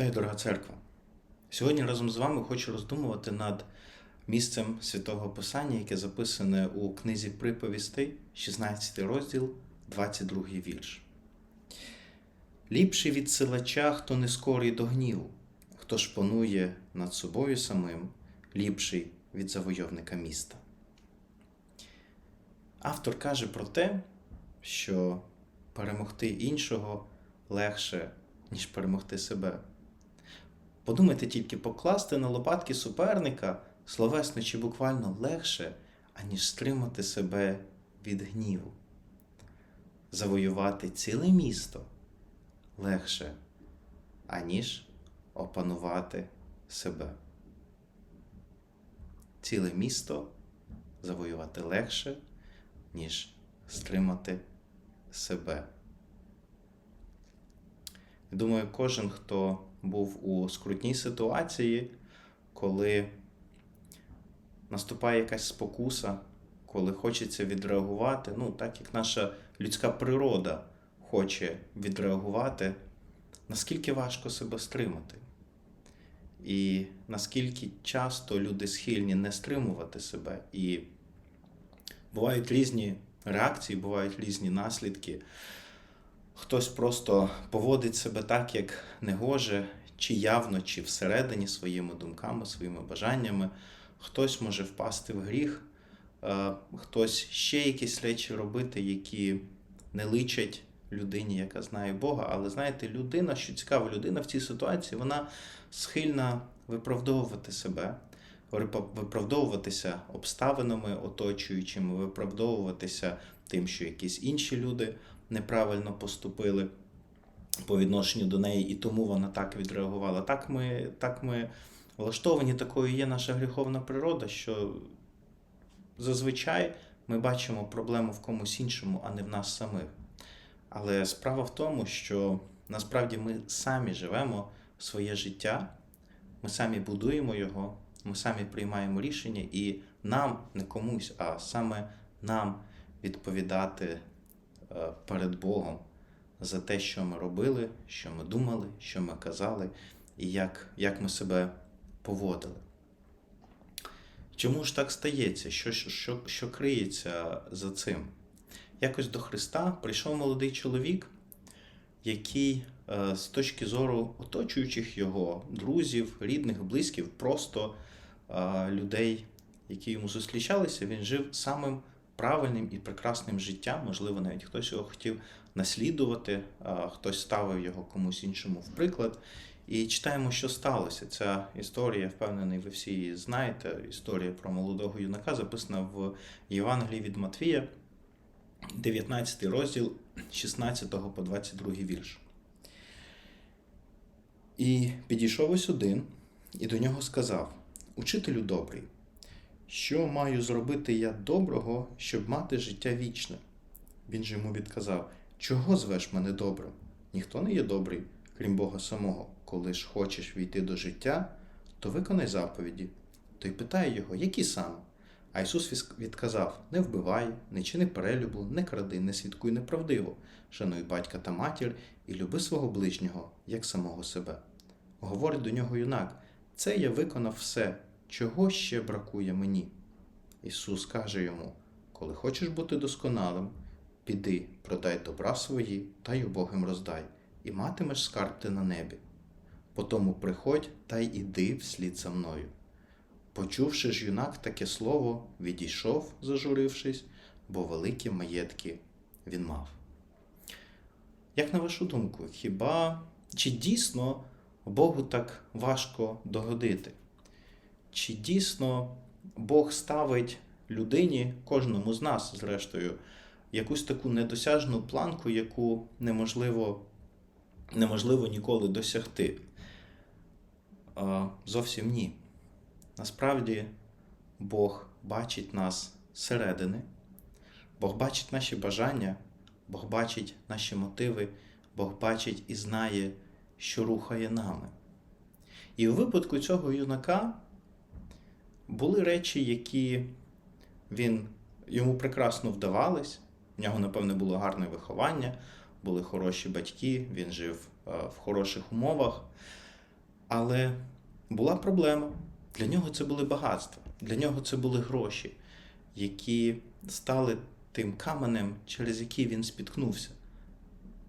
Вітаю, дорога церква! Сьогодні разом з вами хочу роздумувати над місцем святого Писання, яке записане у книзі приповістей, 16 розділ, 22 вірш. Ліпший від силача, хто не скорий до гніву, хто ж панує над собою самим, ліпший від завойовника міста. Автор каже про те, що перемогти іншого легше, ніж перемогти себе. Подумайте тільки, покласти на лопатки суперника словесно чи буквально легше, аніж стримати себе від гніву. Завоювати ціле місто легше, аніж опанувати себе. Ціле місто завоювати легше, ніж стримати себе. Думаю, кожен, хто був у скрутній ситуації, коли наступає якась спокуса, коли хочеться відреагувати, ну, так як наша людська природа хоче відреагувати, наскільки важко себе стримати. І наскільки часто люди схильні не стримувати себе. І бувають різні реакції, бувають різні наслідки. Хтось просто поводить себе так, як не гоже, чи явно, чи всередині своїми думками, своїми бажаннями. Хтось може впасти в гріх, е, хтось ще якісь речі робити, які не личать людині, яка знає Бога. Але знаєте, людина, що цікава людина в цій ситуації, вона схильна виправдовувати себе, виправдовуватися обставинами оточуючими, виправдовуватися тим, що якісь інші люди неправильно поступили по відношенню до неї, і тому вона так відреагувала. Так ми, так ми влаштовані, такою є наша гріховна природа, що зазвичай ми бачимо проблему в комусь іншому, а не в нас самих. Але справа в тому, що насправді ми самі живемо своє життя, ми самі будуємо його, ми самі приймаємо рішення, і нам, не комусь, а саме нам відповідати перед Богом за те, що ми робили, що ми думали, що ми казали, і як, як ми себе поводили. Чому ж так стається? Що, що, що криється за цим? Якось до Христа прийшов молодий чоловік, який е, з точки зору оточуючих його друзів, рідних, близьких, просто е, людей, які йому зустрічалися, він жив самим правильним і прекрасним життям. Можливо, навіть хтось його хотів наслідувати, хтось ставив його комусь іншому в приклад. І читаємо, що сталося. Ця історія, впевнений, ви всі її знаєте. Історія про молодого юнака записана в Євангелії від Матвія, 19 розділ 16 по 22 вірш. І підійшов ось один, і до нього сказав: Учителю добрий, що маю зробити я доброго, щоб мати життя вічне? Він же йому відказав: Чого звеш мене добрим? Ніхто не є добрий, крім Бога самого. Коли ж хочеш війти до життя, то виконай заповіді. Той питає його, які саме? А Ісус відказав: Не вбивай, не чини перелюбу, не кради, не свідкуй неправдиво, шануй батька та матір і люби свого ближнього, як самого себе. Говорить до нього юнак: Це я виконав все, чого ще бракує мені. Ісус каже йому: Коли хочеш бути досконалим, піди, продай добра свої та й убогим роздай, і матимеш скарб ти на небі. Потому приходь та й іди вслід за мною. Почувши ж юнак таке слово, відійшов, зажурившись, бо великі маєтки він мав. Як на вашу думку, хіба чи дійсно Богу так важко догодити? Чи дійсно Бог ставить людині, кожному з нас, зрештою, якусь таку недосяжну планку, яку неможливо, неможливо ніколи досягти? Зовсім ні. насправді Бог бачить нас зсередини, Бог бачить наші бажання, Бог бачить наші мотиви, Бог бачить і знає, що рухає нами. І у випадку цього юнака були речі, які він, йому прекрасно вдавались. В нього, напевне, було гарне виховання, були хороші батьки, він жив е, в хороших умовах. Але була проблема. Для нього це були багатства, для нього це були гроші, які стали тим каменем, через який він спіткнувся.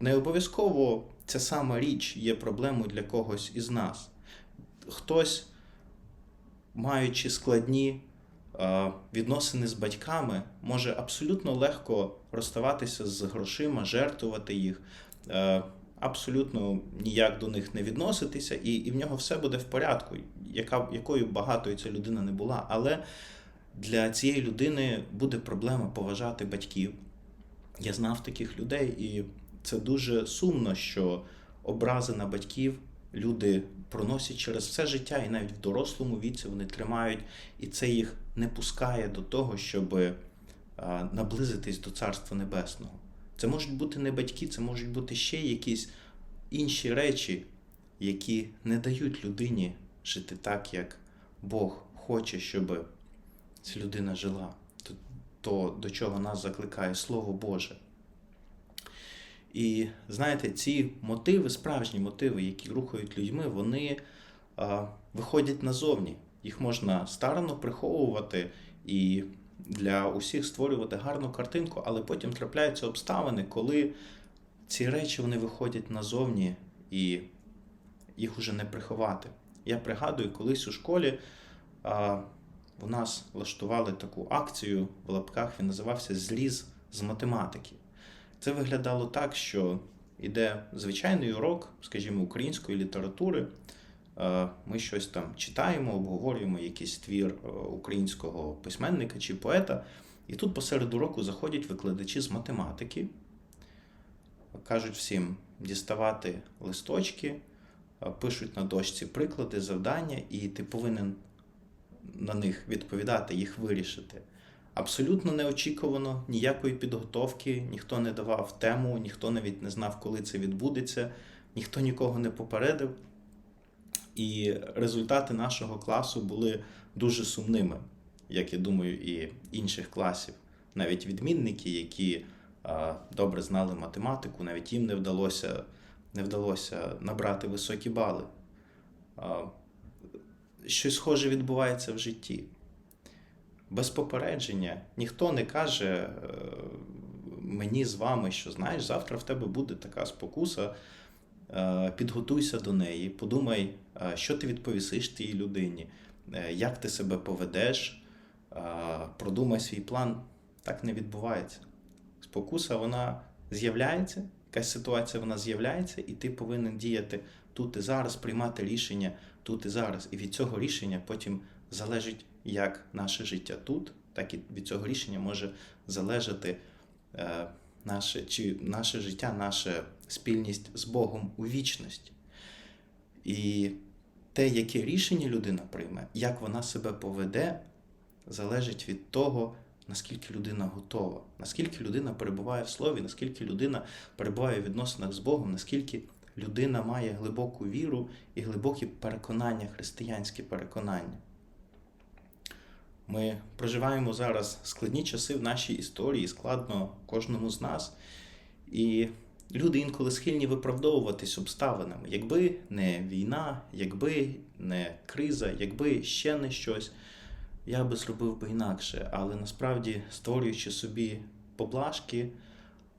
Не обов'язково ця сама річ є проблемою для когось із нас. Хтось, маючи складні е, відносини з батьками, може абсолютно легко розставатися з грошима, жертвувати їх, е, абсолютно ніяк до них не відноситися, і, і в нього все буде в порядку, яка, якою багатою ця людина не була. Але для цієї людини буде проблема поважати батьків. Я знав таких людей, і це дуже сумно, що образи на батьків люди проносять через все життя, і навіть в дорослому віці вони тримають, і це їх не пускає до того, щоб наблизитись до Царства Небесного. Це можуть бути не батьки, це можуть бути ще якісь інші речі, які не дають людині жити так, як Бог хоче, щоб ця людина жила. То, то до чого нас закликає Слово Боже. І знаєте, ці мотиви, справжні мотиви, які рухають людьми, вони а, виходять назовні. Їх можна старано приховувати і для усіх створювати гарну картинку, але потім трапляються обставини, коли ці речі вони виходять назовні і їх уже не приховати. Я пригадую, колись у школі а, у нас влаштували таку акцію в лапках, він називався Зліз з математики. Це виглядало так, що йде звичайний урок, скажімо, української літератури. Е, Ми щось там читаємо, обговорюємо якийсь твір е, українського письменника чи поета. І тут посеред уроку заходять викладачі з математики, кажуть всім діставати листочки, е, пишуть на дошці приклади, завдання, і ти повинен на них відповідати, їх вирішити. Абсолютно неочікувано, ніякої підготовки, ніхто не давав тему, ніхто навіть не знав, коли це відбудеться, ніхто нікого не попередив. І результати нашого класу були дуже сумними, як я думаю, і інших класів. Навіть відмінники, які добре знали математику, навіть їм не вдалося, не вдалося набрати високі бали. Щось схоже відбувається в житті без попередження. Ніхто не каже е, мені з вами, що знаєш, завтра в тебе буде така спокуса. е, Підготуйся до неї, подумай, е, що ти відповісиш тій людині, як ти себе поведеш, продумай свій план. Так не відбувається. Спокуса вона з'являється, якась ситуація вона з'являється, і ти повинен діяти тут і зараз, приймати рішення тут і зараз. І від цього рішення потім залежить як наше життя тут, так і від цього рішення може залежати е, наше, чи наше життя, наша спільність з Богом у вічності. І те, яке рішення людина прийме, як вона себе поведе, залежить від того, наскільки людина готова, наскільки людина перебуває в слові, наскільки людина перебуває в відносинах з Богом, наскільки людина має глибоку віру і глибокі переконання, християнські переконання. Ми проживаємо зараз складні часи в нашій історії, складно кожному з нас. І люди інколи схильні виправдовуватись обставинами. Якби не війна, якби не криза, якби ще не щось, я би зробив би інакше. Але насправді, створюючи собі поблажки,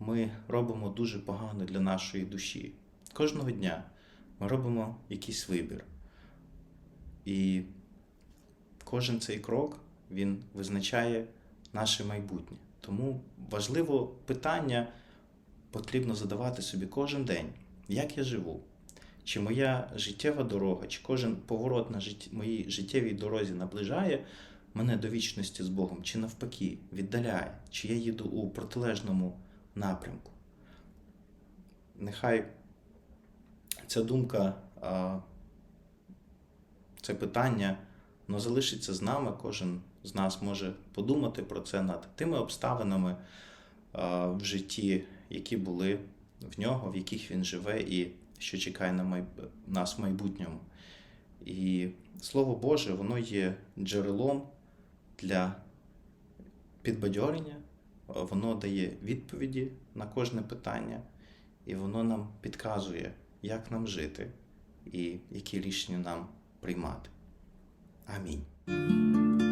ми робимо дуже погано для нашої душі. Кожного дня ми робимо якийсь вибір. І кожен цей крок він визначає наше майбутнє. Тому важливо питання потрібно задавати собі кожен день, як я живу, чи моя життєва дорога, чи кожен поворот на житті, моїй життєвій дорозі наближає мене до вічності з Богом, чи навпаки віддаляє, чи я їду у протилежному напрямку. Нехай ця думка, це питання воно залишиться з нами. Кожен з нас може подумати про це над тими обставинами а, в житті, які були в нього, в яких він живе, і що чекає на майб... нас в майбутньому. І Слово Боже, воно є джерелом для підбадьорення, воно дає відповіді на кожне питання, і воно нам підказує, як нам жити і які рішення нам приймати. Амінь.